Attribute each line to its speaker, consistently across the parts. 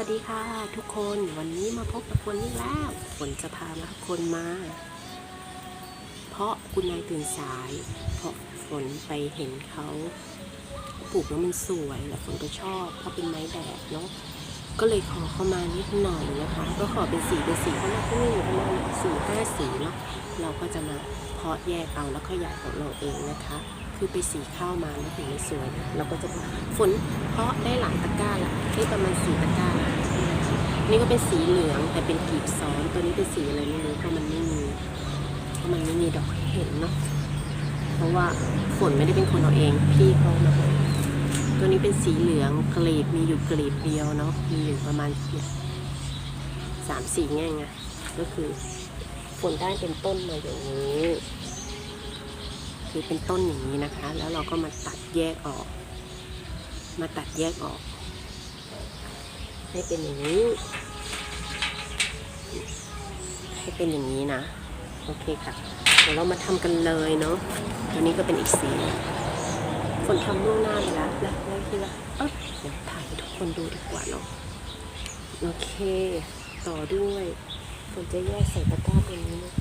Speaker 1: วัสดีค่ะ ทุกคนวันนี้มาพบกับฝนอีกแล้วฝนจะพาทุกคนมา เพราะคุณนายตื่นสาย เพราะฝนไปเห็นเขาปลูกแล้วมันสวยแล้วฝนก็ชอบเพราะเป็นไม้แดดเนาะก็เลยขอเข้ามานิดหน่อยนะคะ ก็ขอเป็นสีเป็นสีเพราะเราก็มีอยู่ประมาณสี่ห้าสีเนาะเราก็จะมาเพาะแยกเอาแล้วขยายของเราเองนะคะ คือไปสีข้าวมาแล้วถึงไม่สวยนะเราก็จะฝนเพาะได้หลายตะกร้าละได้ประมาณสี่ตะกร้าละนี่ก็เป็นสีเหลืองแต่เป็นกีบซ้อนตัวนี้เป็นสีอะไรไม่รู้เพราะมันไม่มีเพราะมันไม่มีดอกเห็นเนาะเพราะว่าฝนไม่ได้เป็นคนเอาเองพี่เขามาให้ตัวนี้เป็นสีเหลืองกลีบมีอยู่กลีบเดียวเนาะมีอยู่ประมาณสามสี่แง่ไงก็คือฝนได้เป็นต้นมาอย่างนี้ คือเป็นต้นอย่างนี้นะคะ แล้วเราก็มาตัดแยกออก มาตัดแยกออก ให้เป็นอย่างนี้ ให้เป็นอย่างนี้นะ โอเคค่ะ เดี๋ยวเรามาทำกันเลยเนาะตัวนี้ก็เป็นอีกสีฝนทำล่วงหน้าไปแล้วแล้วแล้วคือละเออเดี๋ยวถ่ายให้ทุกคนดูดีกว่าเนาะโอเค ต่อด้วยฝนจะแยกใส่ตะกร้าตรงนี้นะ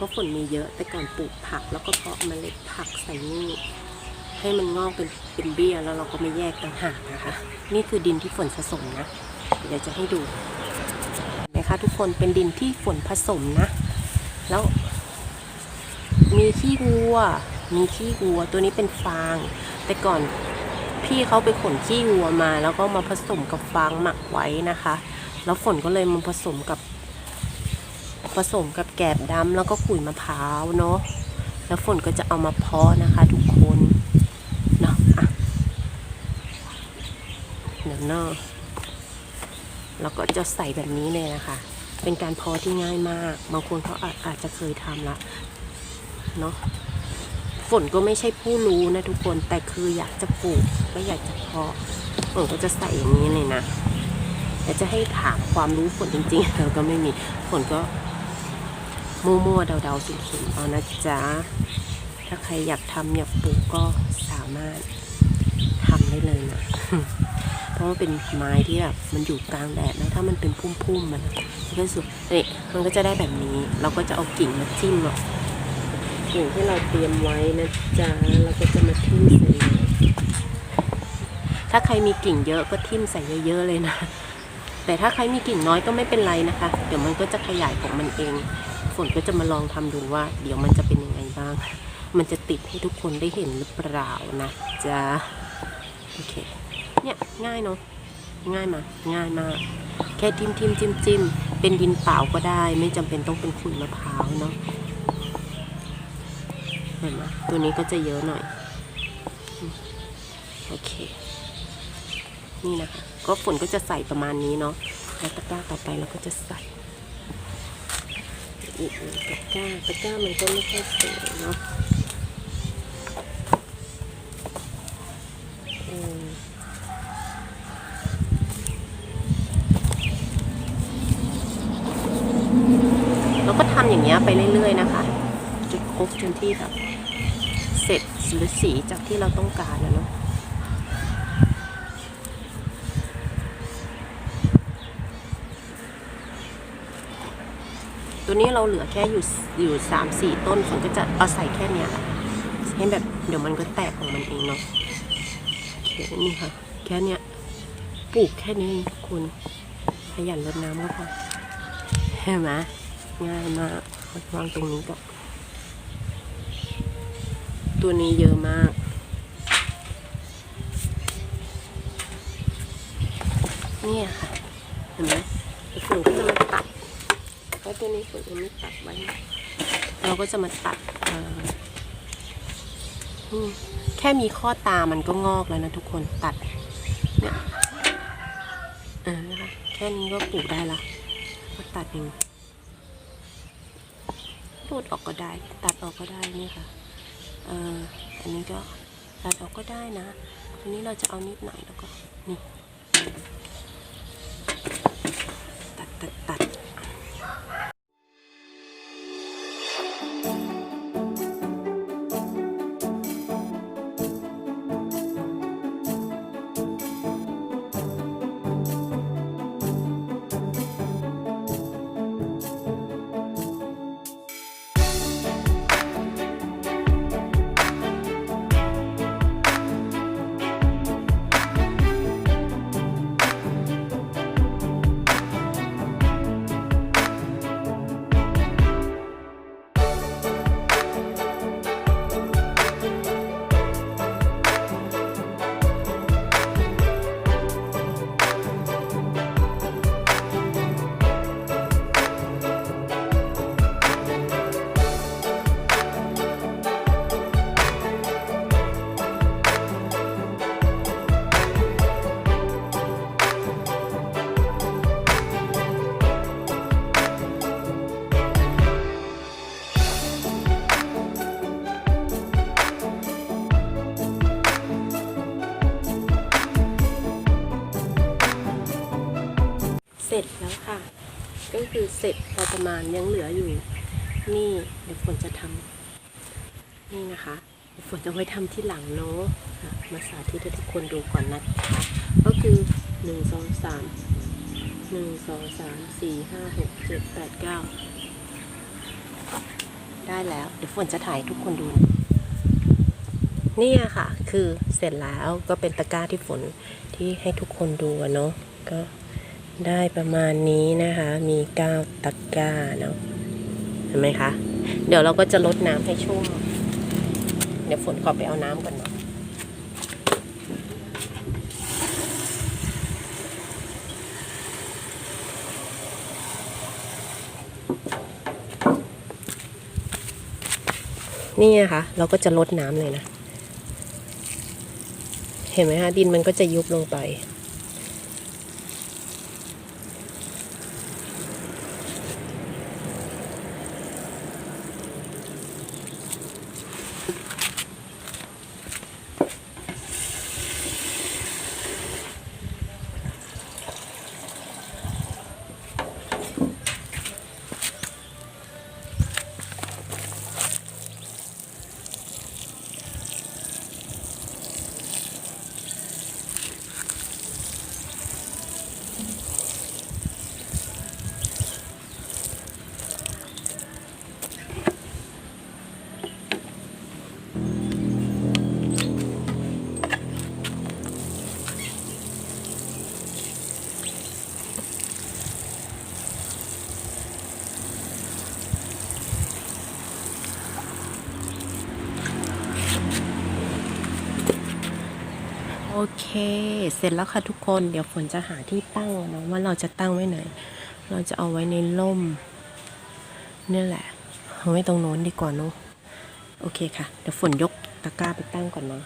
Speaker 1: ราะฝนมีเยอะแต่ก่อนปลูกผัก แล้วก็เพาะเมล็ดผักใส่นี่ให้มันงอกเป็นเป็นเบี้ยแล้วเราก็ไมาแยกต่างหากนะคะ นี่คือดินที่ฝนผสมนะ เดี๋ยวจะให้ดูนะคะทุกคนเป็นดินที่ฝนผสมนะ แล้ว มีขี้วัว มีขี้วัวตัวนี้เป็นฟาง แต่ก่อนพี่เขาไปขนขี้วัวมา แล้วก็มาผสมกับฟางหมักไว้นะคะ แล้วฝนก็เลยมาผสมกับ ผสมกับแกบดำแล้วก็ขุยมะพร้าวเนาะแล้วฝนก็จะเอามาเพาะนะคะทุกคนเนาะอะเดี๋ยวเนาะแล้วก็จะใส่แบบนี้เลยนะคะ เป็นการเพาะที่ง่ายมาก บางคนเขาอาจอาจจะเคยทำละเนาะฝนก็ไม่ใช่ผู้รู้นะทุกคนแต่คืออยากจะปลูกก็อยากจะเพาะฝนก็จะใส่อย่างนี้เลยนะแต่จะให้ถามความรู้ฝนจริงๆเราก็ไม่มีฝนก็ มั่วๆเดาๆสุ่มๆเอานะจ๊ะ ถ้าใครอยากทำอยากปลูกก็สามารถทำได้เลยนะ เพราะว่าเป็นไม้ที่แบบมันอยู่กลางแดดแล้วถ้ามันเป็นพุ่มๆมันมันก็สุดนี่มันก็จะได้แบบนี้ เราก็จะเอากิ่งมาจิ้มเนาะกิ่งที่เราเตรียมไว้นะจ๊ะเราก็จะมาทิ่มใส่ถ้าใครมีกิ่งเยอะก็ทิ่มใส่เยอะๆเลยนะ แต่ถ้าใครมีกิ่งน้อยก็ไม่เป็นไรนะคะ เดี๋ยวมันก็จะขยายของมันเอง นก็จะมาลองทำดูว่า เดี๋ยวมันจะเป็นยังไงบ้าง มันจะติดให้ทุกคนได้เห็นหรือเปล่านะจ๊ะโอเคเนี่ยง่ายเนาะง่ายมาง่ายมากแค่ทิมทิมจิ้มจิ้มเป็นดินเปล่าก็ได้ ไม่จำเป็นต้องเป็นขุยมะพร้าวเนาะเห็นไหมตัวนี้ก็จะเยอะหน่อยโอเค นี่นะคะ ก็ฝนก็จะใส่ประมาณนี้เนาะแล้วตะกร้าต่อไปเราก็จะใส่ อีกตะกร้าตะกร้ามันก็ไม่ค่อยสวยเนาะเราก็ทำอย่างเงี้ยไปเรื่อยๆนะคะจนครบจนที่แบบเสร็จหรือสีจากที่เราต้องการนะเนาะ ตัวนี้เราเหลือแค่อยู่อยู่สามสี่ต้นฝนก็จะเอาใส่แค่เนี้ยแหละให้แบบเดี๋ยวมันก็แตกของมันเองเนาะโอเคนี่ค่ะ แค่เนี้ยปลูกแค่นี้เองคุณขยันรดน้ำก็พอเห็นไหมง่ายมากวางตรงนี้ก่อนตัวนี้เยอะมากเนี่ยค่ะ เห็นไหมฝนก็จะมาตัด เพราะตัวนี้ฝนยังไม่ตัดไว้ เราก็จะมาตัดแค่มีข้อตามันก็งอกแล้วนะทุกคนตัดเนี่ยเออนะคะแค่นี้ก็ปลูกได้ละก็ตัดเองรูดออกก็ได้ ตัดออกก็ได้นี่ค่ะเอออันนี้ก็ตัดออกก็ได้นะอันนี้เราจะเอานิดหน่อยแล้วก็นี่ เสร็จแล้วค่ะ ก็คือเสร็จพอประมาณยังเหลืออยู่ นี่เดี๋ยวฝนจะทำนี่นะคะเดี๋ยวฝนจะไว้ทำที่หลังเนาะมาสาธิตให้ทุกคนดูก่อนนะก็คือหนึ่งสองสามหนึ่งสองสามสี่ห้าหกเจ็ดแปดเก้าได้แล้ว เดี๋ยวฝนจะถ่ายทุกคนดูนะนี่ค่ะ คือเสร็จแล้วก็เป็นตะกร้าที่ฝนที่ให้ทุกคนดูเนาะก็ ได้ประมาณนี้นะคะ มีก้าตะกร้าเนาะเห็นไหมคะ เดี๋ยวเราก็จะลดน้ำให้ชุ่ม เดี๋ยวฝนขอไปเอาน้ำก่อนเนาะนี่นะคะเราก็จะลดน้ำเลยนะ เห็นไหมคะดินมันก็จะยุบลงไป เค เสร็จแล้วค่ะทุกคน เดี๋ยวฝนจะหาที่ตั้งนะว่าเราจะตั้งไว้ไหน เราจะเอาไว้ในร่มนี่แหละเอาไว้ตรงโน้นดีกว่าเนอะโอเคค่ะ เดี๋ยวฝนยกตะกร้าไปตั้งก่อนเนาะ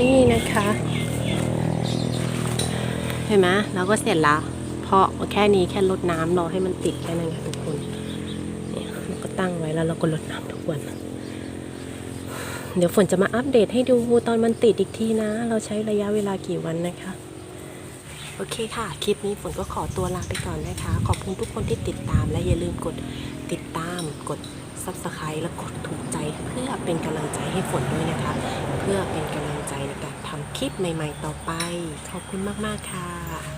Speaker 1: นี่นะคะ เห็น ไหมเราก็เสร็จแล้วเพาะแค่นี้แค่ลดน้ำรอให้มันติดแค่นั้นค่ะทุกคนเนี่ยเราก็ตั้งไว้แล้วเราก็ลดน้ำทุกวันเดี๋ยวฝนจะมาอัปเดตให้ดูตอนมันติดอีกทีนะ เราใช้ระยะเวลากี่วันนะคะ โอเคค่ะ คลิปนี้ฝนก็ขอตัวลาไปก่อนนะคะ ขอบคุณทุกคนที่ติดตามและอย่าลืมกดติดตามกด subscribe และกดถูกใจเพื่อเป็นกำลังใจให้ฝนด้วยนะคะ เพื่อเป็นกำลังใจในการทำคลิปใหม่ ๆ ต่อไป ขอบคุณมาก ๆ ค่ะ